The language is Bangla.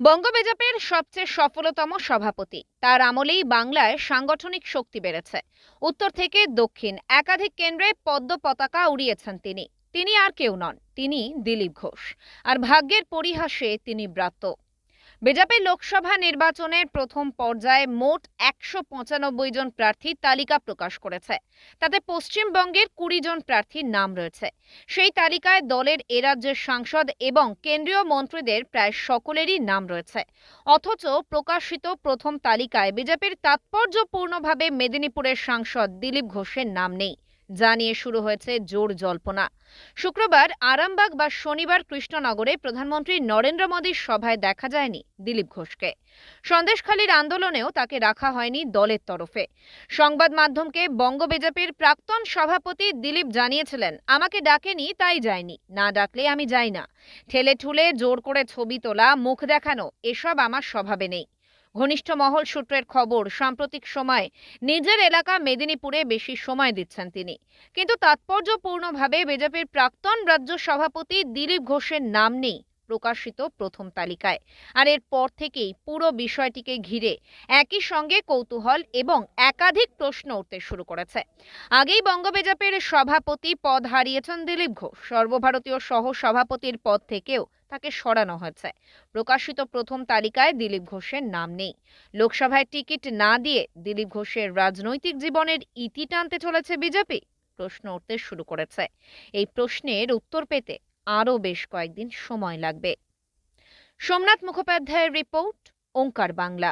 বঙ্গবেজাপের সবচেয়ে সফলতম সভাপতি। তার আমলেই বাংলায় সাংগঠনিক শক্তি বেড়েছে। উত্তর থেকে দক্ষিণ একাধিক কেন্দ্রে পদ্ম পতাকা উড়িয়েছেন তিনি। তিনি আর কেউ নন, তিনি দিলীপ ঘোষ। আর ভাগ্যের পরিহাসে তিনি ব্রাত্য। বেজাপের লোকসভা নির্বাচনের প্রথম পর্যায়ে মোট একশো পঁচানব্বই জন প্রার্থী তালিকা প্রকাশ করেছে। তাতে পশ্চিমবঙ্গের কুড়ি জন প্রার্থীর নাম রয়েছে। সেই তালিকায় দলের এ রাজ্যের সাংসদ এবং কেন্দ্রীয় মন্ত্রীদের প্রায় সকলেরই নাম রয়েছে। অথচ প্রকাশিত প্রথম তালিকায় বিজেপির তাৎপর্যপূর্ণভাবে মেদিনীপুরের সাংসদ দিলীপ ঘোষের নাম নেই। যা নিয়ে শুরু হয়েছে জোর জল্পনা। শুক্রবার আরামবাগ বা শনিবার কৃষ্ণনগরে প্রধানমন্ত্রী নরেন্দ্র মোদীর সভায় দেখা যায়নি দিলীপ ঘোষকে। সন্দেশখালীর আন্দোলনেও তাকে রাখা হয়নি দলের তরফে। সংবাদ মাধ্যমকে বঙ্গ বিজেপির প্রাক্তন সভাপতি দিলীপ জানিয়েছিলেন, আমাকে ডাকেনি, তাই যায়নি। না ডাকলে আমি যাই না। ঠেলে ঠুলে জোর করে ছবি তোলা, মুখ দেখানো, এসব আমার স্বভাবে নেই। ঘনিষ্ঠ মহল সূত্রের খবর, সাম্প্রতিক সময়ে নিজের এলাকা মেদিনীপুরে বেশি সময় দিচ্ছেন তিনি। কিন্তু তাৎপর্যপূর্ণভাবে বিজেপির প্রাক্তন রাজ্য সভাপতি দিলীপ ঘোষের নাম নেই। প্রকাশিত প্রথম তালিকায়। আর এরপর থেকেই পুরো বিষয়টিকে ঘিরে একই সঙ্গে কৌতূহল এবং একাধিক প্রশ্ন উঠতে শুরু করেছে। আগেই বঙ্গবেজাপের সভাপতি পদ হারিয়েছেন দিলীপ ঘোষ। সর্বভারতীয় সহ সভাপতির পদ থেকেও তাকে সরানো হয়েছে। প্রকাশিত প্রথম তালিকায় দিলীপ ঘোষের নাম নেই। লোকসভায় টিকিট না দিয়ে দিলীপ ঘোষের রাজনৈতিক জীবনের ইতি টানতে চলেছে বিজেপি? প্রশ্ন উঠতে শুরু করেছে। এই প্রশ্নের উত্তর পেতে আরও বেশ কয়েকদিন সময় লাগবে। সোমনাথ মুখোপাধ্যায়ের রিপোর্ট ওঙ্কার বাংলা।